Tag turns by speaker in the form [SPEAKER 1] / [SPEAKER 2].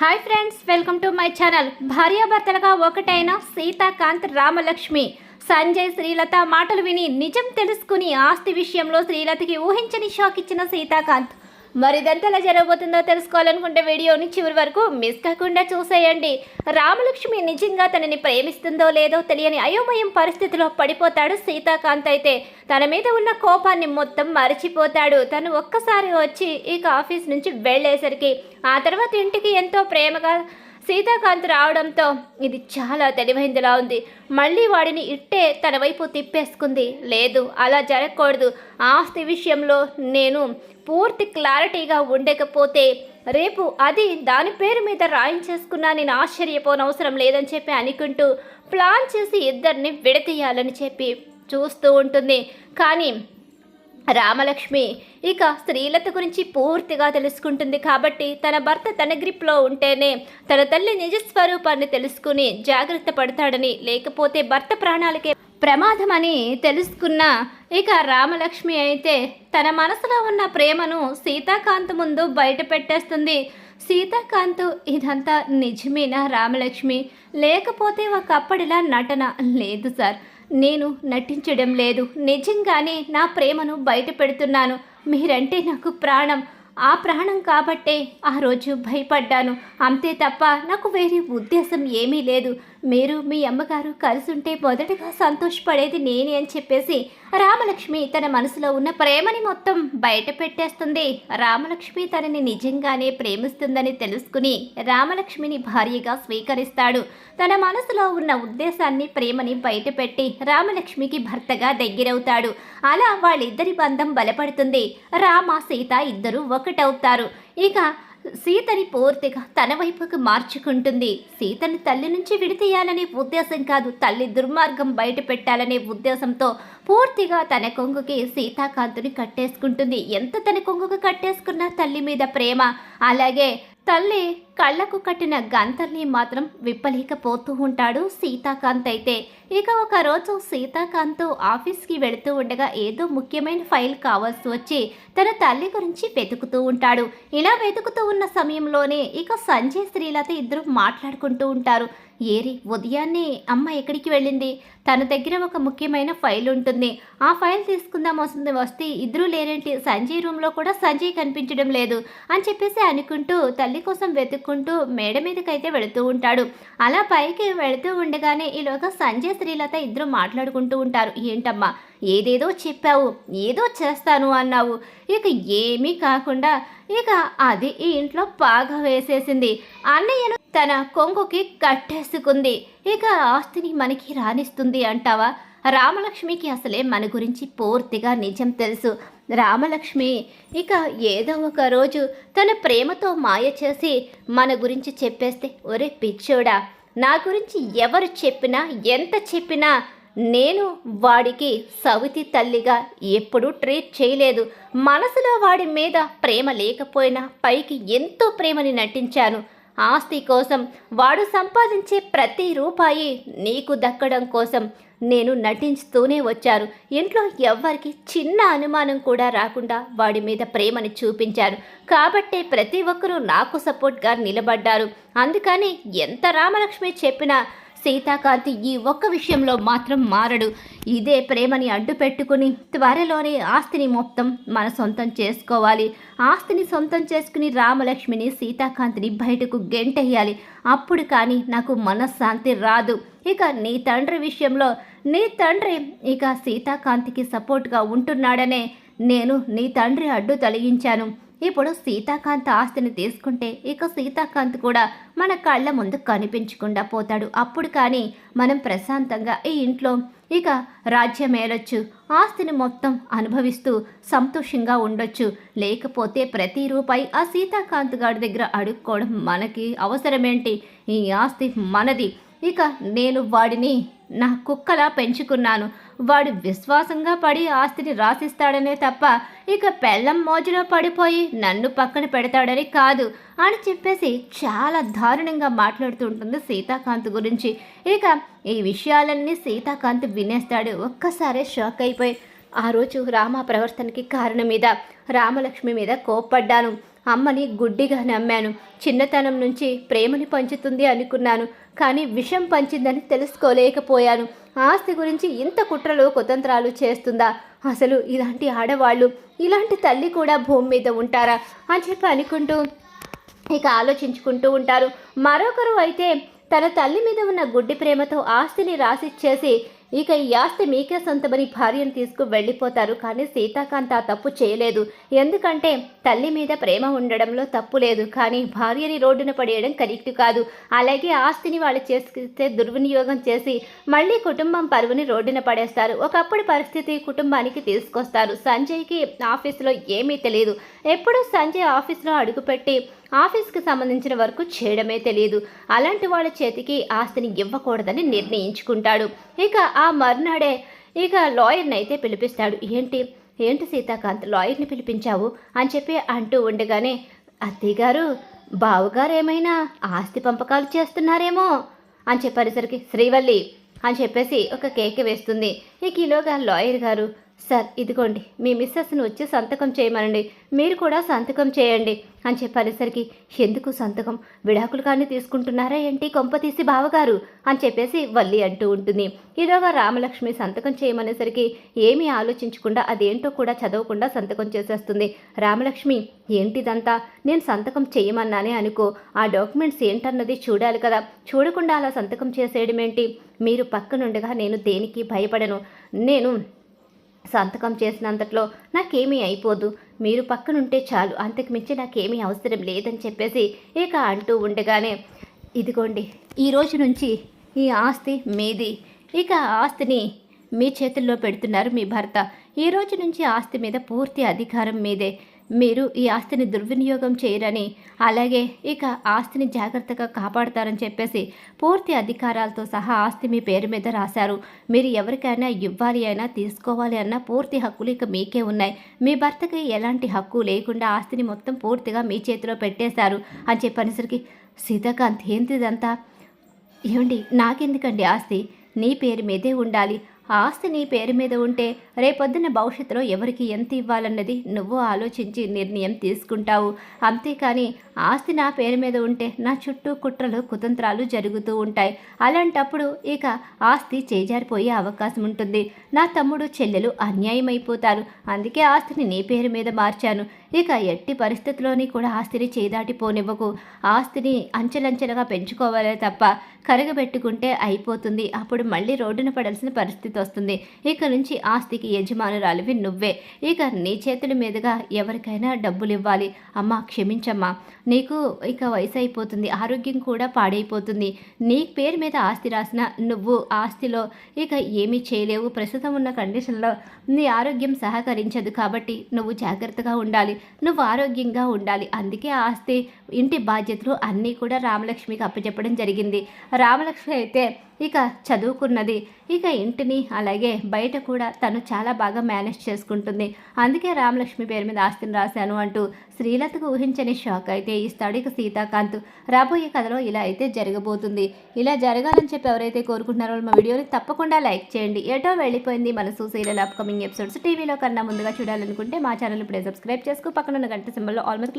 [SPEAKER 1] Hi friends welcome to my channel భార్యాభర్తలుగా ఒకటైన సీతాకాంత్ రామలక్ష్మి. సంజయ్ శ్రీలత మాటలు విని నిజం తెలుసుకుని ఆస్తి విషయంలో శ్రీలతకి ఊహించని షాక్ ఇచ్చిన సీతాకాంత్. మరి ఎలా జరగబోతుందో తెలుసుకోవాలనుకుంటే వీడియోని చివరి వరకు మిస్ కాకుండా చూసేయండి. రామలక్ష్మి నిజంగా తనని ప్రేమిస్తుందో లేదో తెలియని అయోమయం పరిస్థితిలో పడిపోతాడు సీతాకాంత్ అయితే. తన మీద ఉన్న కోపాన్ని మొత్తం మరచిపోతాడు. తను ఒక్కసారి వచ్చి ఇక ఆఫీస్ నుంచి వెళ్ళేసరికి ఆ తర్వాత ఇంటికి ఎంతో ప్రేమగా సీతాకాంత్ రావడంతో ఇది చాలా తెలివైందిలా ఉంది. మళ్ళీ వాడిని ఇట్టే తన వైపు తిప్పేసుకుంది. లేదు అలా జరగకూడదు. ఆస్తి విషయంలో నేను పూర్తి క్లారిటీగా ఉండకపోతే రేపు అది దాని పేరు మీద రాయించేసుకున్నా నేను ఆశ్చర్యపోనవసరం లేదని చెప్పి అనుకుంటూ ప్లాన్ చేసి ఇద్దరిని విడతీయాలని చెప్పి చూస్తూ ఉంటుంది. కానీ రామలక్ష్మి ఇక స్త్రీలత గురించి పూర్తిగా తెలుసుకుంటుంది కాబట్టి తన భర్త తన గ్రిప్లో ఉంటేనే తన తల్లి నిజ స్వరూపాన్ని తెలుసుకుని జాగ్రత్త పడతాడని లేకపోతే భర్త ప్రాణాలకే ప్రమాదమని తెలుసుకున్న ఇక రామలక్ష్మి అయితే తన మనసులో ఉన్న ప్రేమను సీతాకాంత్ ముందు బయట పెట్టేస్తుంది సీతాకాంత్ ఇదంతా నిజమేనా రామలక్ష్మి? లేకపోతే ఒకప్పటిలా నటన లేదు సార్. నేను నటించడం లేదు. నిజంగానే నా ప్రేమను బయట పెడుతున్నాను మీరంటే నాకు ప్రాణం. ఆ ప్రాణం కాబట్టే ఆ రోజు భయపడ్డాను. అంతే తప్ప నాకు వేరే ఉద్దేశం ఏమీ లేదు. మీరు మీ అమ్మగారు కలిసి ఉంటే మొదటగా సంతోషపడేది నేనే అని చెప్పేసి రామలక్ష్మి తన మనసులో ఉన్న ప్రేమని మొత్తం బయట పెట్టేస్తుంది. రామలక్ష్మి తనని నిజంగానే ప్రేమిస్తుందని తెలుసుకుని రామలక్ష్మిని భార్యగా స్వీకరిస్తాడు. తన మనసులో ఉన్న ఉద్దేశాన్ని ప్రేమని బయటపెట్టి రామలక్ష్మికి భర్తగా దగ్గరవుతాడు. అలా వాళ్ళిద్దరి బంధం బలపడుతుంది. రామ సీత ఇద్దరూ ఒకటవుతారు. ఇక సీతని పూర్తిగా తన వైపుకు మార్చుకుంటుంది. సీతని తల్లి నుంచి విడితీయాలనే ఉద్దేశం కాదు తల్లి దుర్మార్గం బయట పెట్టాలనే ఉద్దేశంతో పూర్తిగా తన కొంగుకి సీతాకాంతుని కట్టేసుకుంటుంది. ఎంత తన కొంగుకు కట్టేసుకున్నా తల్లి మీద ప్రేమ అలాగే తల్లి కళ్ళకు కట్టిన గంతల్ని మాత్రం విప్పలేకపోతూ ఉంటాడు సీతాకాంత్ అయితే. ఇక ఒక రోజు సీతాకాంత్ ఆఫీస్కి వెళుతూ ఉండగా ఏదో ముఖ్యమైన ఫైల్ కావాల్సి వచ్చి తన తల్లి గురించి వెతుకుతూ ఉంటాడు. ఇలా వెతుకుతూ ఉన్న సమయంలోనే ఇక సంజయ్ శ్రీలత ఇద్దరు మాట్లాడుకుంటూ ఉంటారు. ఏరి ఉదయాన్నే అమ్మ ఎక్కడికి వెళ్ళింది? తన దగ్గర ఒక ముఖ్యమైన ఫైల్ ఉంటుంది. ఆ ఫైల్ తీసుకుందాం వస్తుంది వస్తే ఇద్దరూ లేరేంటి? సంజయ్ రూమ్లో కూడా సంజయ్ కనిపించడం లేదు అని చెప్పేసి అనుకుంటూ తల్లి కోసం వెతుక్కుంటూ మేడ మీదకైతే వెళుతూ ఉంటాడు. అలా పైకి వెళుతూ ఉండగానే ఈలోగా సంజయ్ శ్రీలత ఇద్దరు మాట్లాడుకుంటూ ఉంటారు. ఏంటమ్మా ఏదేదో చెప్పావు ఏదో చేస్తాను అన్నావు. ఇక ఏమీ కాకుండా ఇక అది ఈ ఇంట్లో బాగా వేసేసింది. అన్నయ్యను తన కొంగుకి కట్టేసుకుంది. ఇక ఆస్తిని మనకి రాణిస్తుంది అంటావా? రామలక్ష్మికి అసలే మన గురించి పూర్తిగా నిజం తెలుసు. రామలక్ష్మి ఇక ఏదో ఒక రోజు తన ప్రేమతో మాయ చేసి మన గురించి చెప్పేస్తే ఒరే పిచ్చోడా నా గురించి ఎవరు చెప్పినా ఎంత చెప్పినా నేను వాడికి సవితి తల్లిగా ఎప్పుడూ ట్రీట్ చేయలేదు. మనసులో వాడి మీద ప్రేమ లేకపోయినా పైకి ఎంతో ప్రేమని నటించాను. ఆస్తి కోసం వాడు సంపాదించే ప్రతి రూపాయి నీకు దక్కడం కోసం నేను నటించుతూనే వచ్చారు ఇంట్లో ఎవ్వరికి చిన్న అనుమానం కూడా రాకుండా వాడి మీద ప్రేమని చూపించారు. కాబట్టే ప్రతి ఒక్కరూ నాకు సపోర్ట్గా నిలబడ్డారు. అందుకని ఎంత రామలక్ష్మి చెప్పినా సీతాకాంతి ఈ ఒక్క విషయంలో మాత్రం మారడు. ఇదే ప్రేమని అడ్డు పెట్టుకుని త్వరలోనే ఆస్తిని మొత్తం మన సొంతం చేసుకోవాలి. ఆస్తిని సొంతం చేసుకుని రామలక్ష్మిని సీతాకాంతిని బయటకు గెంటేయాలి. అప్పుడు కానీ నాకు మనశ్శాంతి రాదు. ఇక నీ తండ్రి విషయంలో నీ తండ్రి ఇక సీతాకాంతికి సపోర్ట్గా ఉంటున్నాడనే నేను నీ తండ్రి అడ్డు తొలగించాను. ఇప్పుడు సీతాకాంత్ ఆస్తిని తీసుకుంటే ఇక సీతాకాంత్ కూడా మన కళ్ళ ముందు కనిపించకుండా పోతాడు. అప్పుడు కానీ మనం ప్రశాంతంగా ఈ ఇంట్లో ఇక రాజ్యం ఏలొచ్చు ఆస్తిని మొత్తం అనుభవిస్తూ సంతోషంగా ఉండొచ్చు. లేకపోతే ప్రతి రూపాయి ఆ సీతాకాంత్ గారి దగ్గర అడుక్కోవడం మనకి అవసరమేంటి? ఈ ఆస్తి మనది. ఇక నేను వాడిని నా కుక్కలా పెంచుకున్నాను. వాడు విశ్వాసంగా పడి ఆస్తిని రాసిస్తాడనే తప్ప ఇక పెళ్ళం మోజులో పడిపోయి నన్ను పక్కన పెడతాడని కాదు అని చెప్పేసి చాలా దారుణంగా మాట్లాడుతూ ఉంటుంది సీతాకాంత్ గురించి. ఇక ఈ విషయాలన్నీ సీతాకాంత్ వినేస్తాడు. ఒక్కసారే షాక్ అయిపోయి. ఆ రోజు రామ ప్రవర్తనకి కారణం మీద రామలక్ష్మి మీద కోప్పడ్డాను. అమ్మని గుడ్డిగా నమ్మాను. చిన్నతనం నుంచి ప్రేమని పంచుతుంది అనుకున్నాను. కానీ విషం పంచిందని తెలుసుకోలేకపోయాను. ఆస్తి గురించి ఇంత కుట్రలు కుతంత్రాలు చేస్తుందా? అసలు ఇలాంటి ఆడవాళ్ళు ఇలాంటి తల్లి కూడా భూమి మీద ఉంటారా? అని చెప్పి అనుకుంటూ ఇక ఆలోచించుకుంటూ ఉంటారు. మరొకరు అయితే తన తల్లి మీద ఉన్న గుడ్డి ప్రేమతో ఆస్తిని రాసిచ్చేసి ఇక ఈ ఆస్తి మీకే సొంతమని భార్యను తీసుకు వెళ్ళిపోతారు కానీ సీతాకాంత్ ఆ తప్పు చేయలేదు. ఎందుకంటే తల్లి మీద ప్రేమ ఉండడంలో తప్పు లేదు కానీ భార్యని రోడ్డున పడేయడం కరెక్ట్ కాదు. అలాగే ఆస్తిని వాళ్ళు చేస్తే దుర్వినియోగం చేసి మళ్ళీ కుటుంబం పరువుని రోడ్డున పడేస్తారు. ఒకప్పుడు పరిస్థితి కుటుంబానికి తీసుకొస్తారు. సంజయ్కి ఆఫీసులో ఏమీ తెలియదు ఎప్పుడూ సంజయ్ ఆఫీస్లో అడుగుపెట్టి ఆఫీస్కి సంబంధించిన వరకు చేయడమే తెలియదు అలాంటి వాళ్ళ చేతికి ఆస్తిని ఇవ్వకూడదని నిర్ణయించుకుంటాడు. ఇక ఆ మర్నాడే ఇక లాయర్ని అయితే పిలిపిస్తాడు. ఏంటి? ఏంటి సీతాకాంత్? లాయర్ని పిలిపించావు? అని చెప్పి అంటూ ఉండగానే అత్తయ్య గారు బావుగారు ఏమైనా ఆస్తి పంపకాలు చేస్తున్నారేమో? అని చెప్పేసరికి శ్రీవల్లి అని చెప్పేసి ఒక కేక్ వేస్తుంది. ఇక ఈలోగా లాయర్ గారు సార్ ఇదిగోండి. మీ మిస్సెస్ని వచ్చి సంతకం చేయమనండి. మీరు కూడా సంతకం చేయండి అని చెప్పేసరికి ఎందుకు సంతకం? విడాకులు కానీ తీసుకుంటున్నారా ఏంటి? కొంపతీసి బావగారు అని చెప్పేసి వల్లి అంటూ ఉంటుంది. ఈలోగా రామలక్ష్మి సంతకం చేయమనేసరికి ఏమీ ఆలోచించకుండా అదేంటో కూడా చదవకుండా సంతకం చేసేస్తుంది. రామలక్ష్మి ఏంటిదంతా? నేను సంతకం చేయమన్నానే అనుకో ఆ డాక్యుమెంట్స్ ఏంటన్నది చూడాలి కదా. చూడకుండా అలా సంతకం చేసేయడం ఏంటి మీరు పక్కనుండగా నేను దేనికి భయపడను? నేను సంతకం చేసినంతట్లో నాకేమీ అయిపోదు. మీరు పక్కనుంటే చాలు. అంతకు మించి నాకేమీ అవసరం లేదని చెప్పేసి ఇక అంటూ ఉండగానే ఇదిగోండి ఈ రోజు నుంచి ఈ ఆస్తి మీది. ఇక ఆస్తిని మీ చేతుల్లో పెడుతున్నారు మీ భర్త. ఈ రోజు నుంచి ఆస్తి మీద పూర్తి అధికారం మీదే. మీరు ఈ ఆస్తిని దుర్వినియోగం చేయరని అలాగే ఇక ఆస్తిని జాగ్రత్తగా కాపాడతారని చెప్పేసి పూర్తి అధికారాలతో సహా ఆస్తి మీ పేరు మీద రాశారు. మీరు ఎవరికైనా ఇవ్వాలి అయినా తీసుకోవాలి అన్న పూర్తి హక్కులు ఇక మీకే ఉన్నాయి. మీ భర్తకి ఎలాంటి హక్కు లేకుండా ఆస్తిని మొత్తం పూర్తిగా మీ చేతిలో పెట్టేశారు అని చెప్పనేసరికి సీతాకాంత్ ఏంటిదంతా? ఏమండి నాకెందుకండి ఆస్తి? నీ పేరు మీదే ఉండాలి. ఆస్తి నీ పేరు మీద ఉంటే రేపొద్దున భవిష్యత్తులో ఎవరికి ఎంత ఇవ్వాలన్నది నువ్వు ఆలోచించి నిర్ణయం తీసుకుంటావు. అంతేకాని ఆస్తి నా పేరు మీద ఉంటే నా చుట్టూ కుట్రలు కుతంత్రాలు జరుగుతూ ఉంటాయి. అలాంటప్పుడు ఇక ఆస్తి చేజారిపోయే అవకాశం ఉంటుంది. నా తమ్ముడు చెల్లెలు అన్యాయం అయిపోతారు అందుకే ఆస్తిని నీ పేరు మీద మార్చాను. ఇక ఎట్టి పరిస్థితిలోని కూడా ఆస్తిని చేదాటిపోనివ్వకు. ఆస్తిని అంచెలంచెలుగా పెంచుకోవాలే తప్ప కరగబెట్టుకుంటే అయిపోతుంది. అప్పుడు మళ్ళీ రోడ్డున పడాల్సిన పరిస్థితి వస్తుంది. ఇక నుంచి ఆస్తికి యజమానురాలివి నువ్వే. ఇక నీ చేతుల మీదుగా ఎవరికైనా డబ్బులు ఇవ్వాలి అమ్మా క్షమించమ్మా. నీకు ఇక వయసు అయిపోతుంది ఆరోగ్యం కూడా పాడైపోతుంది. నీ పేరు మీద ఆస్తి రాసిన నువ్వు ఆస్తిలో ఇక ఏమీ చేయలేవు. ప్రస్తుతం ఉన్న కండిషన్లో నీ ఆరోగ్యం సహకరించదు. కాబట్టి నువ్వు జాగ్రత్తగా ఉండాలి. నువ్వు ఆరోగ్యంగా ఉండాలి. అందుకే ఆస్తి ఇంటి బాధ్యతలు అన్నీ కూడా రామలక్ష్మికి అప్పచెప్పడం జరిగింది. రామలక్ష్మి అయితే ఇక చదువుకున్నది. ఇక ఇంటిని అలాగే బయట కూడా తను చాలా బాగా మేనేజ్ చేసుకుంటుంది. అందుకే రామలక్ష్మి పేరు మీద ఆస్తిని రాశాను అంటూ శ్రీలతకు ఊహించని షాక్ అయితే ఇస్తాడు ఇక సీతాకాంత్. రాబోయే కథలో ఇలా అయితే జరగబోతుంది. ఇలా జరగాలని చెప్పి ఎవరైతే కోరుకుంటున్నారో మా వీడియోని తప్పకుండా లైక్ చేయండి. ఎటో వెళ్ళిపోయింది మనసు సీరియల్ అప్కమింగ్ ఎపిసోడ్స్ టీవీలో కన్నా ముందుగా చూడాలనుకుంటే మా ఛానల్ ఇప్పుడే సబ్స్క్రైబ్ చేసుకో. పక్కన ఉన్న గంట సింబల్లో ఆల్మోస్ట్ క్లిక్